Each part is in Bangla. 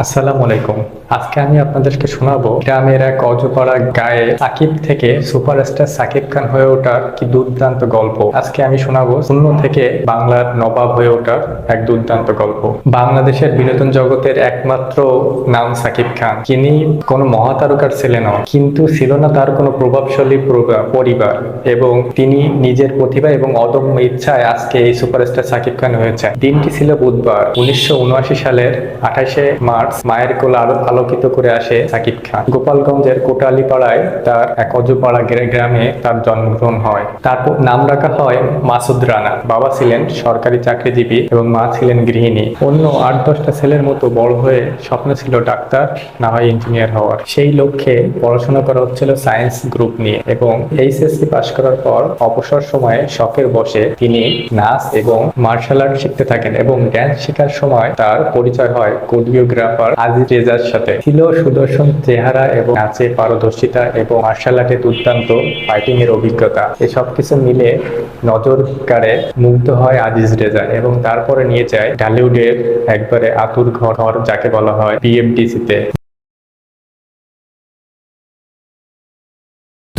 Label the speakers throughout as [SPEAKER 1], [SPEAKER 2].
[SPEAKER 1] আসসালামু আলাইকুম। আজকে আমি আপনাদেরকে শোনাবো গ্রামের এক অজপাড়া গায়ে সাকিব থেকে সুপারস্টার সাকিব খান হয়ে ওঠার কি দুর্দান্ত গল্প। আজকে আমি শোনাবো শূন্য থেকে বাংলার নবাব হয়ে ওঠার এক দুর্দান্ত গল্প। বাংলাদেশের বিনোদন জগতের একমাত্র নাম সাকিব খান। যিনি কোনো মহাতারকার ছেলে কিন্তু ছিল না তার কোনো প্রভাবশালী প্রবা- পরিবার এবং তিনি নিজের প্রতিভা এবং অদম্য ইচ্ছায় আজকে এই সুপারস্টার সাকিব খান হয়েছে দিনটি ছিল বুধবার, উনিশশো উনআশি সালের আঠাশে মার্চ মায়ের কোল আলো আলোকিত করে আসে সাকিব খান। গোপালগঞ্জের কোটালীপাড়ায় তার এক অজপাড়া গ্রা- গ্রামে তার জন্মগ্রহণ হয়। তারপর নাম রাখা হয় মাসুদ রানা। বাবা ছিলেন সরকারি চাকরিজীবী এবং মা ছিলেন গৃহিণী। অন্য আট দশটা ছেলের মতো বড় হয়ে স্বপ্ন ছিল ডাক্তার, না হয় ইঞ্জিনিয়ার হওয়ার। সেই লক্ষ্যে পড়াশোনা করা হচ্ছিল সায়েন্স গ্রুপ নিয়ে এবং এইচএসসি পাশ করার পর অবসর সময়ে শখের বসে তিনি নাচ এবং মার্শাল আর্ট শিখতে থাকেন এবং ড্যান্স শেখার সময় তার পরিচয় হয় কোরিওগ্রাফার আজিজ রেজার সাথে ছিল সুদর্শন চেহারা এবং নাচে পারদর্শিতা এবং মার্শাল আর্টে দুর্দান্ত ফাইটিং এর অভিজ্ঞতা। এসব কিছু মিলে নজর কারে মুগ্ধ হয় আজিজ রেজা এবং তারপরে নিয়ে যায় ঢালিউডের একবারে আতুর ঘর যাকে বলা হয় বিএফডিসিতে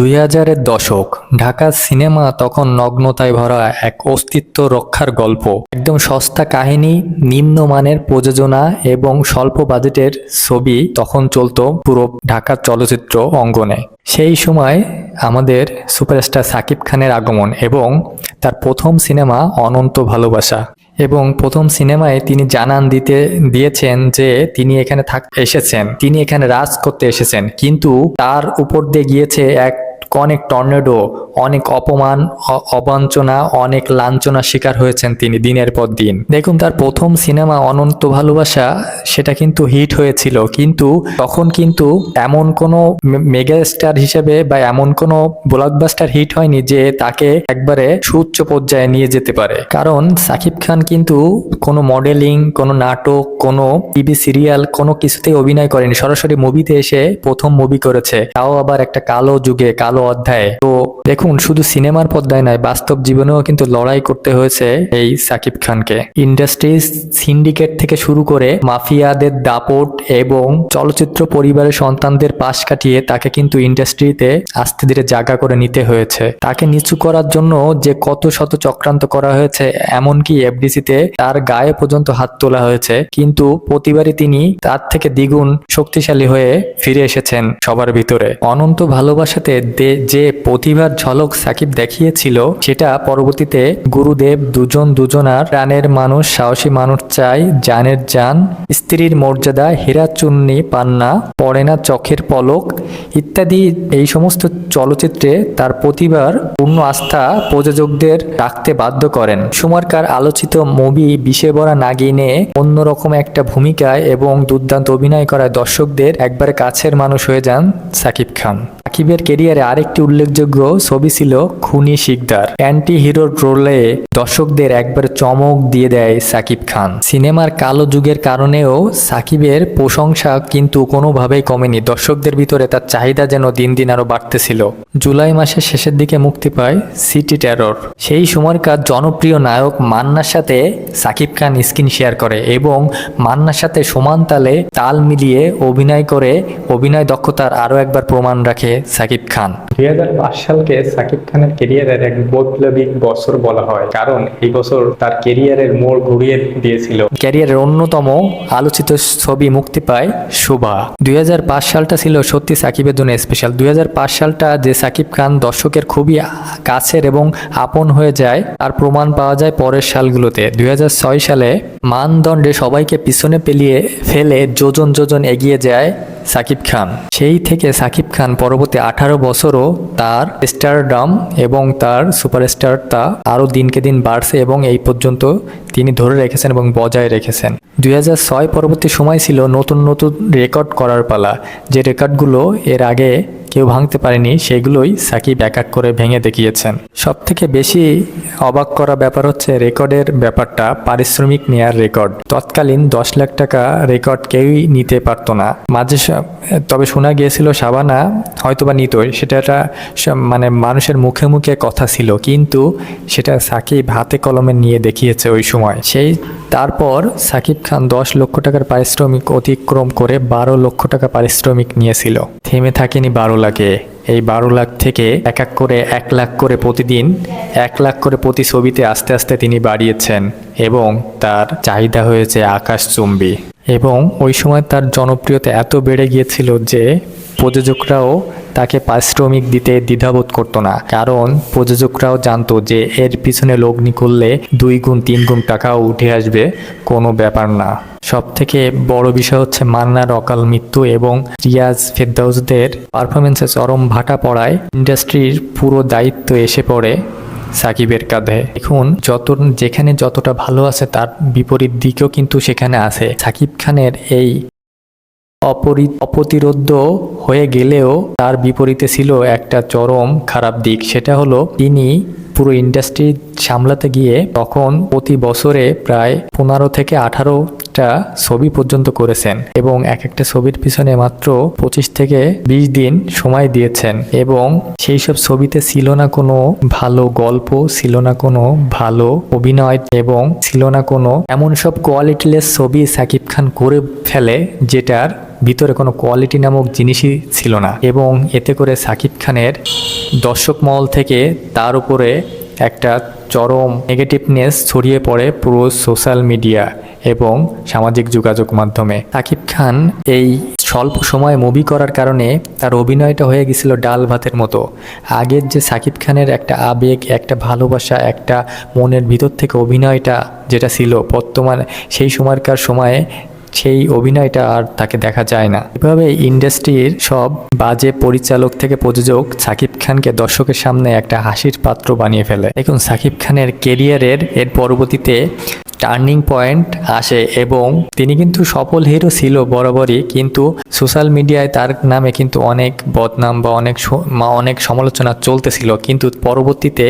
[SPEAKER 2] দুই হাজারের দশক ঢাকার সিনেমা তখন নগ্নতায় ভরা এক অস্তিত্ব রক্ষার গল্প। একদম সস্তা কাহিনী, নিম্নমানের প্রযোজনা এবং স্বল্প বাজেটের ছবি তখন চলতো পুরো ঢাকার চলচ্চিত্র অঙ্গনে। সেই সময় আমাদের সুপারস্টার সাকিব খানের আগমন এবং তার প্রথম সিনেমা অনন্ত ভালোবাসা এবং প্রথম সিনেমায় তিনি জানান দিতে, দিয়েছেন যে তিনি এখানে থাক, এসেছেন। তিনি এখানে রাজ করতে এসেছেন। কিন্তু তার উপর দিয়ে গিয়েছে এক অনেক টর্নেডো, অনেক অপমান অবাঞ্চনা, অনেক লাঞ্ছনা শিকার হয়েছেন তিনি দিনের পর দিন। দেখুন, তার প্রথম সিনেমা অনন্ত ভালোবাসা, সেটা কিন্তু হিট হয়েছিল। কিন্তু তখন কিন্তু এমন কোনো মেগা স্টার হিসেবে বা এমন কোনো ব্লকবাস্টার হিট হয়নি যে তাকে একবারে সুচ্চ পর্যায়ে নিয়ে যেতে পারে। কারণ সাকিব খান কিন্তু কোনো মডেলিং কোনো নাটক, কোনো টিভি সিরিয়াল কোনো কিছুতেই অভিনয় করেনি। সরাসরি মুভিতে এসে প্রথম মুভি করেছে। তাও আবার একটা কালো যুগে, কালো অধ্যায়ে। তো দেখুন, শুধু সিনেমার পর্দায় নয়, বাস্তব জীবনেও কিন্তু লড়াই করতে হয়েছে এই সাকিব খানকে। ইন্ডাস্ট্রিজ সিন্ডিকেট থেকে শুরু করে মাফিয়াদের দাপট এবং চলচ্চিত্র পরিবারের সন্তানদের পাশ কাটিয়ে তাকে কিন্তু ইন্ডাস্ট্রিতে আস্তে ধীরে জায়গা করে নিতে হয়েছে। তাকে নিচু করার জন্য যে কত শত চক্রান্ত করা হয়েছে, এমনকি এফডিসিতে তার গায়ে পর্যন্ত হাত তোলা হয়েছে, কিন্তু প্রতিবারই তিনি তার থেকে দ্বিগুণ শক্তিশালী হয়ে ফিরে এসেছেন সবার ভিতরে। অনন্ত ভালোবাসাতে দে- যে প্রতিভার ঝলক সাকিব দেখিয়েছিল, সেটা পরবর্তীতে গুরুদেব দুজন দুজনার প্রাণের মানুষ, সাহসী মানুষ চাই, জানের জান, স্ত্রীর মর্যাদা, হীরা চুন্নি, পান্না, পড়ে না চোখের পলক ইত্যাদি এই সমস্ত চলচ্চিত্রে তার প্রতিভার পূর্ণ আস্থা প্রযোজকদের রাখতে বাধ্য করেন। সুমারকার আলোচিত মুভি বিষে ভরা নাগিনে অন্যরকম একটা ভূমিকায় এবং দুর্দান্ত অভিনয় করায় দর্শকদের একবারে কাছের মানুষ হয়ে যান সাকিব খান। সাকিবের কেরিয়ারে আরেকটি উল্লেখযোগ্য ছবি ছিল খুনি শিকদার। অ্যান্টি হিরোর রোলে দর্শকদের একবার চমক দিয়ে দেয় সাকিব খান। সিনেমার কালো যুগের কারণেও সাকিবের প্রশংসা কিন্তু কোনোভাবেই কমেনি। দর্শকদের ভিতরে তার চাহিদা যেন দিন দিন আরও বাড়তেছিল। জুলাই মাসের শেষের দিকে মুক্তি পায় সিটি টেরর। সেই সময়কার জনপ্রিয় নায়ক মান্নার সাথে সাকিব খান স্ক্রিন শেয়ার করে এবং মান্নার সাথে সমান তালে তাল মিলিয়ে অভিনয় করে অভিনয় দক্ষতার আরও একবার প্রমাণ রাখে সাকিব খান।
[SPEAKER 1] দুই সালকে সাকিব খানের কেরিয়ারের এক বৈপ্লবিক বছর বলা হয়, কারণ এই বছর তার কেরিয়ারের মোড় ঘুরিয়ে দিয়েছিল।
[SPEAKER 2] ক্যারিয়ারের অন্যতম আলোচিত ছবি মুক্তি পায় শোভা। দুই হাজার পাঁচ সালটা ছিল সত্যি সাকিবের জন্য স্পেশাল দু হাজার পাঁচ সালটা যে সাকিব খান দর্শকের খুবই কাছের এবং আপন হয়ে যায় আর প্রমাণ পাওয়া যায় পরের সালগুলোতে। দুই হাজার ছয় সালে মানদণ্ডে সবাইকে পিছনে পেলিয়ে ফেলে যোজন যোজন এগিয়ে যায় সাকিব খান। সেই থেকে সাকিব খান পরবর্তী আঠারো বছরও তার স্টারডাম এবং তার সুপারস্টারটা আরও দিনকে দিন বাড়ছে এবং এই পর্যন্ত তিনি ধরে রেখেছেন এবং বজায় রেখেছেন। দুই পরবর্তী সময় ছিল নতুন নতুন রেকর্ড করার পালা। যে রেকর্ডগুলো এর আগে কেউ ভাঙতে পারেনি, সেগুলোই সাকিব এক এক করে ভেঙে দেখিয়েছেন। সব থেকে বেশি অবাক করা ব্যাপার হচ্ছে রেকর্ডের ব্যাপারটা, পারিশ্রমিক নেয়ার রেকর্ড। তৎকালীন দশ লাখ টাকা রেকর্ড কেউই নিতে পারতো না। মাঝে তবে শোনা গিয়েছিল শাবানা হয়তোবা নিতই, সেটা মানে মানুষের মুখে মুখে কথা ছিল, কিন্তু সেটা সাকিব হাতে কলমে নিয়ে দেখিয়েছে ওই সময়। সেই, তারপর সাকিব খান দশ লক্ষ টাকার পারিশ্রমিক অতিক্রম করে বারো লক্ষ টাকা পারিশ্রমিক নিয়েছিল। থেমে থাকেনি বারো লাখে। এই বারো লাখ থেকে এক এক করে এক লাখ করে প্রতিদিন, এক লাখ করে প্রতি ছবিতে আস্তে আস্তে তিনি বাড়িয়েছেন এবং তার চাহিদা হয়েছে আকাশচুম্বী। এবং ওই সময় তার জনপ্রিয়তা এত বেড়ে গিয়েছিল যে প্রযোজকরাও তাকে পারিশ্রমিক দিতে দ্বিধাবোধ করতো না। কারণ প্রযোজকরাও জানতো যে এর পিছনে লগ্নি করলে দুই গুণ, তিন গুণ টাকাও উঠে আসবে, কোনো ব্যাপার না। সব থেকে বড় বিষয় হচ্ছে মান্নার অকাল মৃত্যু এবং রিয়াজ ফেরদাউসদের পারফরমেন্সে চরম ভাটা পড়ায় ইন্ডাস্ট্রির পুরো দায়িত্ব এসে পড়ে সাকিবের কাঁধে। এখন যত, যেখানে যতটা ভালো আছে তার বিপরীত দিকও কিন্তু সেখানে আছে। সাকিব খানের এই অপরি, অপ্রতিরোধ্য হয়ে গেলেও তার বিপরীতে ছিল একটা চরম খারাপ দিক। সেটা হলো তিনি পুরো ইন্ডাস্ট্রি সামলাতে গিয়ে তখন প্রতি বছরে প্রায় পনেরো থেকে আঠারোটা ছবি পর্যন্ত করেছেন এবং এক একটা ছবির পিছনে মাত্র পঁচিশ থেকে বিশ দিন সময় দিয়েছেন এবং সেই সব ছবিতে ছিল না কোনো ভালো গল্প, ছিল না কোনো ভালো অভিনয় এবং ছিল না কোনো এমন সব কোয়ালিটিলেস ছবি সাকিব খান করে ফেলে যেটার ভিতরে কোনো কোয়ালিটি নামক জিনিসই ছিল না এবং এতে করে সাকিব খানের দর্শক মহল থেকে তার উপরে একটা চরম নেগেটিভনেস ছড়িয়ে পড়ে পুরো সোশ্যাল মিডিয়া এবং সামাজিক যোগাযোগ মাধ্যমে। সাকিব খান এই স্বল্প সময়ে মুভি করার কারণে তার অভিনয়টা হয়ে গেছিল ডাল ভাতের মতো। আগের যে সাকিব খানের একটা আবেগ, একটা ভালোবাসা, একটা মনের ভিতর থেকে অভিনয়টা যেটা ছিল বর্তমান সেই সময়কার সময়ে সেই অভিনয়টা আর তাকে দেখা যায় না। এভাবে ইন্ডাস্ট্রির সব বাজে পরিচালক থেকে প্রযোজক সাকিব খানকে দর্শকের সামনে একটা হাসির পাত্র বানিয়ে ফেলে। দেখুন, সাকিব খানের কেরিয়ারের এর পরবর্তীতে টার্নিং পয়েন্ট আসে এবং তিনি কিন্তু সফল হিরো ছিল বরাবরই, কিন্তু সোশ্যাল মিডিয়ায় তার নামে কিন্তু অনেক বদনাম বা অনেক অনেক সমালোচনা চলতেছিল। কিন্তু পরবর্তীতে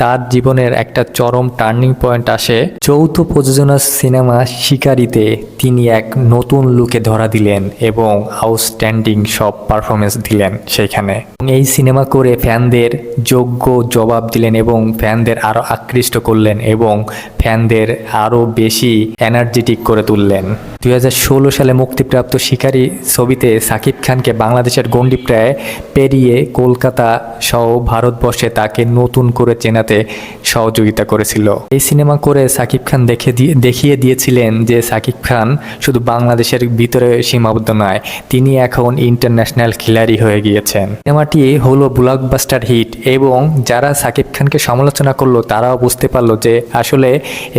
[SPEAKER 2] তার জীবনের একটা চরম টার্নিং পয়েন্ট আসে। যৌথ প্রযোজনা সিনেমা শিকারিতে তিনি এক নতুন লুকে ধরা দিলেন এবং আউটস্ট্যান্ডিং সব পারফরমেন্স দিলেন সেইখানে। এই সিনেমা করে ফ্যানদের যোগ্য জবাব দিলেন এবং ফ্যানদের আরও আকৃষ্ট করলেন এবং ফ্যানদের আরও বেশি এনার্জেটিক করে তুললেন। দুই হাজার ষোলো সালে মুক্তিপ্রাপ্ত শিকারী ছবিতে সাকিব খানকে বাংলাদেশের গণ্ডি প্রায় পেরিয়ে কলকাতা সহ ভারতবর্ষে তাকে নতুন করে চেনাতে সহযোগিতা করেছিল। এই সিনেমা করে সাকিব খান দেখে দিয়ে দেখিয়ে দিয়েছিলেন যে সাকিব খান শুধু বাংলাদেশের ভিতরে সীমাবদ্ধ নয়, তিনি এখন ইন্টারন্যাশনাল খিলাড়ি হয়ে গিয়েছেন। সিনেমাটি হলো ব্লকবাস্টার হিট এবং যারা সাকিব খানকে সমালোচনা করল তারাও বুঝতে পারল যে আসলে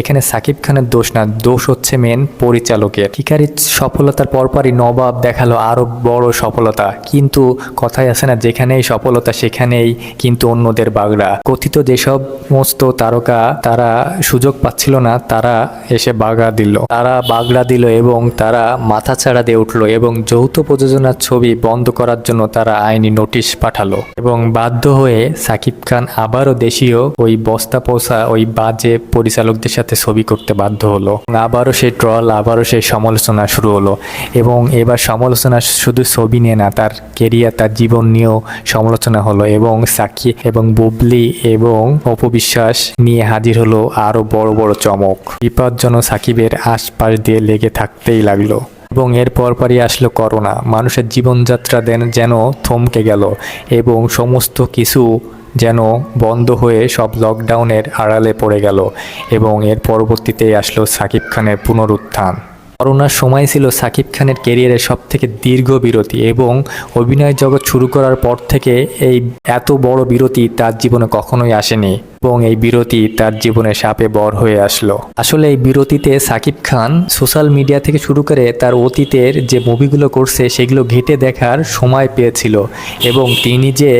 [SPEAKER 2] এখানে সাকিব খানের দোষ না, দোষ হচ্ছে মেন পরিচালকের। শিকারির সফলতার পরপরই নবাব দেখাল আরও বড় সফলতা। কিন্তু কথাই আছে না, যেখানেই সফলতা সেখানেই কিন্তু অন্যদের বাগড়া। কথিত যেসব সমস্ত তারকা তারা সুযোগ পাচ্ছিল না, তারা এসে বাগড়া দিল। তারা বাগড়া দিল এবং তারা মাথা ছাড়া দিয়ে উঠল এবং যৌথ প্রযোজনার ছবি বন্ধ করার জন্য তারা আইনি নোটিশ পাঠালো এবং বাধ্য হয়ে সাকিব খান আবারও দেশীয় ওই বস্তা পোষা ওই বাজে পরিচালকদের সাথে ছবি করতে বাধ্য হলো। আবারও সেই ট্রল, আবারও সেই সমালোচনা শুরু হলো এবং এবার সমালোচনা শুধু ছবি নিয়ে না, তার কেরিয়ার তার জীবন নিয়েও সমালোচনা হলো এবং সাকি এবং বুবলি এবং অপবিশ্বাস নিয়ে হাজির হলো আরও বড় বড় চমক। বিপজ্জনক সাকিবের আশপাশ দিয়ে লেগে থাকতেই লাগল এবং এর পরপরই আসলো করোনা। মানুষের জীবনযাত্রা দেন যেন থমকে গেল এবং সমস্ত কিছু যেন বন্ধ হয়ে সব লকডাউনের আড়ালে পড়ে গেল এবং এর পরবর্তীতেই আসলো সাকিব খানের পুনরুত্থান। করোনার সময় ছিল সাকিব খানের কেরিয়ারের সব থেকে দীর্ঘ বিরতি এবং অভিনয় জগৎ শুরু করার পর থেকে এই এত বড় বিরতি তার জীবনে কখনোই আসেনি। এবং এই বিরতি তার জীবনে সাপে বর হয়ে আসলো। আসলে এই বিরতিতে সাকিব খান সোশ্যাল মিডিয়া থেকে শুরু করে তার অতীতের যে মুভিগুলো করছে সেগুলো ঘেটে দেখার সময় পেয়েছিল এবং তিনি যে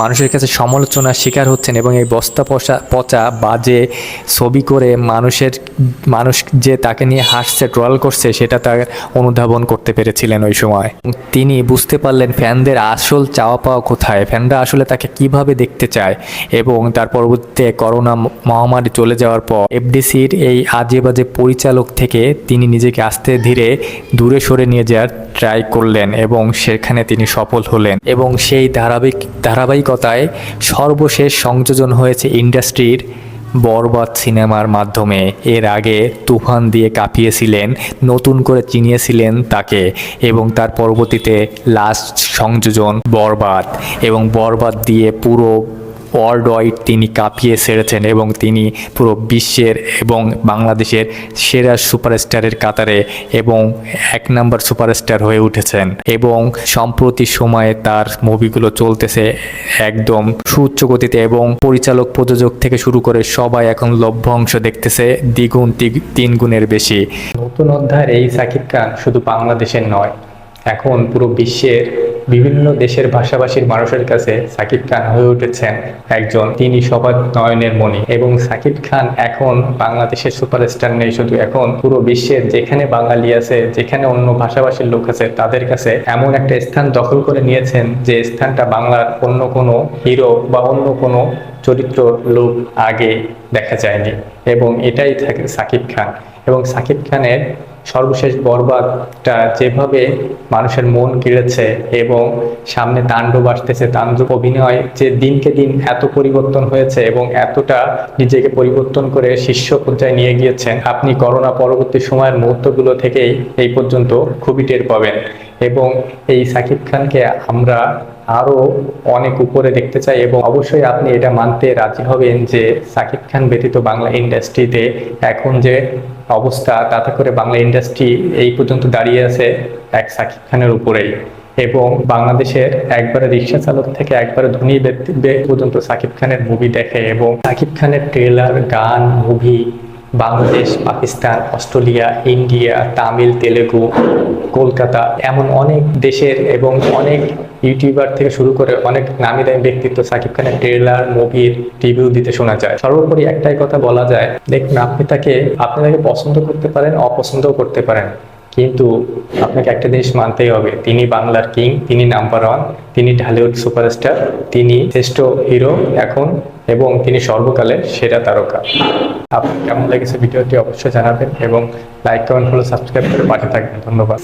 [SPEAKER 2] মানুষের কাছে সমালোচনার শিকার হচ্ছেন এবং এই বস্তা পচা পচা বাজে ছবি করে মানুষের, মানুষ যে তাকে নিয়ে হাসছে, ট্রল করছে, সেটা তার অনুধাবন করতে পেরেছিলেন ওই সময়। তিনি বুঝতে পারলেন ফ্যানদের আসল চাওয়া পাওয়া কোথায়, ফ্যানরা আসলে তাকে কীভাবে দেখতে চায় এবং তার পরবর্তীতে করোনা মহামারী চলে যাওয়ার পর এফডিসির এই আজে বাজে পরিচালক থেকে তিনি নিজেকে আস্তে ধীরে দূরে সরে নিয়ে যাওয়ার ট্রাই করলেন এবং সেখানে তিনি সফল হলেন এবং সেই ধারাবাহিক ধারাবাহিকতায় সর্বশেষ সংযোজন হয়েছে ইন্ডাস্ট্রির বরবাদ সিনেমার মাধ্যমে। এর আগে তুফান দিয়ে কাঁপিয়েছিলেন, নতুন করে চিনিয়েছিলেন তাকে এবং তার পরবর্তীতে লাস্ট সংযোজন বরবাদ এবং বরবাদ দিয়ে পুরো ওয়ার্ল্ড ওয়াইড তিনি কাঁপিয়ে সেরেছেন এবং তিনি পুরো বিশ্বের এবং বাংলাদেশের সেরা সুপারস্টারের কাতারে এবং এক নম্বর সুপারস্টার হয়ে উঠেছেন এবং সম্প্রতি সময়ে তার মুভিগুলো চলতেছে একদম সুউচ্চ গতিতে এবং পরিচালক প্রযোজক থেকে শুরু করে সবাই এখন লভ্যাংশ দেখতেছে দ্বিগুণ তিন গুণের বেশি।
[SPEAKER 1] নতুন অধ্যায়ের এই সাকিব খান শুধু বাংলাদেশের নয়, এখন পুরো বিশ্বের বিভিন্ন দেশের ভাষাভাষীর মানুষের কাছে সাকিব খান হয়ে উঠেছেন একজন। তিনি সবার নয়নের মণি এবং সাকিব খান এখন বাংলাদেশের সুপারস্টার নেই। শুধু এখন পুরো বিশ্বের যেখানে বাঙালি আছে, যেখানে অন্য ভাষাভাষীর লোক আছে, তাদের কাছে এমন একটা স্থান দখল করে নিয়েছেন যে স্থানটা বাংলার অন্য কোনো হিরো বা অন্য কোনো চরিত্র লোক আগে দেখা যায়নি। এবং এটাই থাকে সাকিব খান। এবং সাকিব খানের সর্বশেষ বরবাদটা যেভাবে মানুষের মন কেড়েছে এবং সামনে তাণ্ডব আসতেছে, তাণ্ডব অভিনয় যে দিনকে দিন এত পরিবর্তন হয়েছে এবং এতটা নিজেকে পরিবর্তন করে শীর্ষ পর্যায়ে নিয়ে গিয়েছেন, আপনি করোনা পরবর্তী সময়ের মুহূর্তগুলো থেকেই এই পর্যন্ত খুবই টের পাবেন। এবং এই সাকিব খানকে আমরা আরও অনেক উপরে দেখতে চাই এবং অবশ্যই আপনি এটা মানতে রাজি হবেন যে সাকিব খান ব্যতীত বাংলা ইন্ডাস্ট্রিতে এখন যে অবস্থা, তাতে করে বাংলা ইন্ডাস্ট্রি এই পর্যন্ত দাঁড়িয়ে আছে এক সাকিব খানের উপরেই। এবং বাংলাদেশের একবারে রিক্সা চালক থেকে একবারে ধনী ব্যক্তি পর্যন্ত সাকিব খানের মুভি দেখে এবং সাকিব খানের ট্রেলার গান movie Bangladesh, Pakistan, Australia, India, Tamil, Telugu, Kolkata এমন অনেক দেশের এবং অনেক ইউটিউবার থেকে শুরু করে অনেক নামি দামি ব্যক্তিত্ব সাকিব খানের ট্রেলার, মুভির রিভিউ দিতে শোনা যায়। সর্বোপরি একটাই কথা বলা যায়, দেখুন আপনি তাকে আপনি তাকে পছন্দ করতে পারেন, অপছন্দও করতে পারেন। কিন্তু আপনাকে একটা জিনিস মানতেই হবে, তিনি বাংলার কিং, তিনি নাম্বার ওয়ান তিনি ঢালিউড সুপারস্টার, তিনি শ্রেষ্ঠ হিরো, এখন এবং তিনি সর্বকালে সেরা তারকা। আপনার কেমন লেগেছে ভিডিওটি অবশ্যই জানাবেন এবং লাইক কমেন্ট ফলো সাবস্ক্রাইব করে পাশে থাকবেন। ধন্যবাদ।